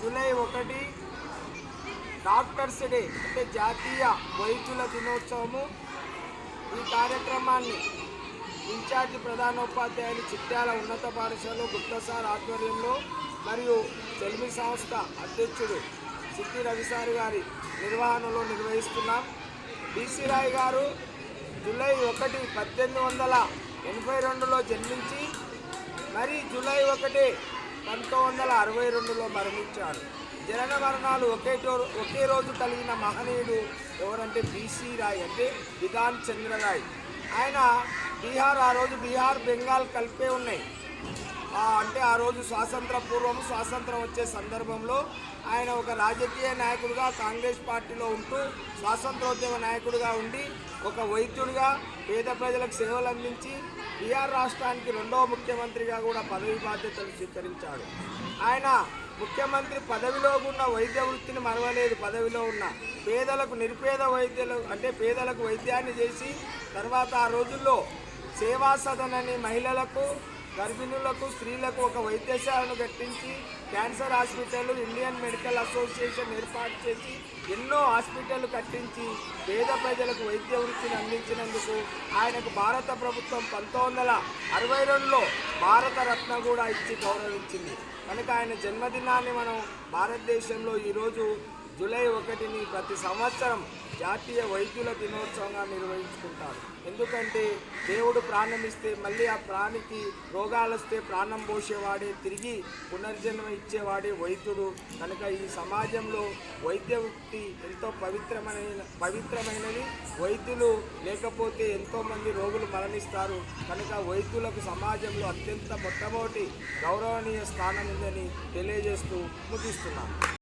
July ఒకటి doctors day అంటే జాతీయ వైద్యుల దినోత్సవము. ఈ కార్యక్రమాన్ని ఇన్ఛార్జి ప్రధానోపాధ్యాయులు చిట్యాల ఉన్నత పాఠశాల గుప్తసార్ ఆధ్వర్యంలో మరియు చెల్మి సంస్థ అధ్యక్షుడు సిద్ధి రవిసారి గారి నిర్వహణలో నిర్వహిస్తున్నాం. బీసీ రాయ్ గారు జూలై ఒకటి పద్దెనిమిది వందల ఎనభై రెండులో జన్మించి మరి జూలై ఒకటి పంతొమ్మిది వందల అరవై రెండులో మరణించాడు జనన మరణాలు ఒకే ఒకే రోజు కలిగిన మహనీయుడు ఎవరంటే బీసీ రాయ్ అంటే విధాన్ చంద్ర రాయ్ ఆయన బీహార్ ఆ రోజు బీహార్ బెంగాల్ కలిపే ఉన్నాయి. అంటే ఆ రోజు స్వాతంత్ర పూర్వం స్వాతంత్రం వచ్చే సందర్భంలో ఆయన ఒక రాజకీయ నాయకుడిగా కాంగ్రెస్ పార్టీలో ఉంటూ స్వాతంత్రోద్యమ నాయకుడిగా ఉండి ఒక వైద్యుడిగా పేద ప్రజలకు సేవలు అందించి బీహార్ రాష్ట్రానికి రెండవ ముఖ్యమంత్రిగా కూడా పదవి బాధ్యతలు స్వీకరించాడు. ఆయన ముఖ్యమంత్రి పదవిలో ఉన్న వైద్య వృత్తిని మరవలేదు. పదవిలో ఉన్న పేదలకు నిరుపేద వైద్యులు అంటే పేదలకు వైద్యాన్ని చేసి తర్వాత ఆ రోజుల్లో సేవా సదన్ అని మహిళలకు గర్భిణులకు స్త్రీలకు ఒక వైద్యశాలను కట్టించి cancer hospital Indian medical association ఏర్పాటు చేసి ఎన్నో హాస్పిటల్ కట్టించి పేద ప్రజలకు వైద్య వృత్తిని అందించినందుకు ఆయనకు భారత ప్రభుత్వం పంతొమ్మిది వందల అరవై రెండులో భారత రత్న కూడా ఇచ్చి గౌరవించింది. కనుక ఆయన జన్మదినాన్ని మనం భారతదేశంలో ఈరోజు జూలై ఒకటిని ప్రతి సంవత్సరం జాతీయ వైద్యుల దినోత్సవంగా నిర్వహించుకుంటారు. ఎందుకంటే దేవుడు ప్రాణం ఇస్తే మళ్ళీ ఆ ప్రాణికి రోగాలు వస్తే ప్రాణం పోసేవాడే తిరిగి పునర్జన్మ ఇచ్చేవాడే వైద్యుడు. కనుక ఈ సమాజంలో వైద్య వృత్తి ఎంతో పవిత్రమైన పవిత్రమైనది. వైద్యులు లేకపోతే ఎంతోమంది రోగులు మరణిస్తారు. కనుక వైద్యులకు సమాజంలో అత్యంత మొట్టమొదటి గౌరవనీయ స్థానం ఉందని తెలియజేస్తూ ముగిస్తున్నాను.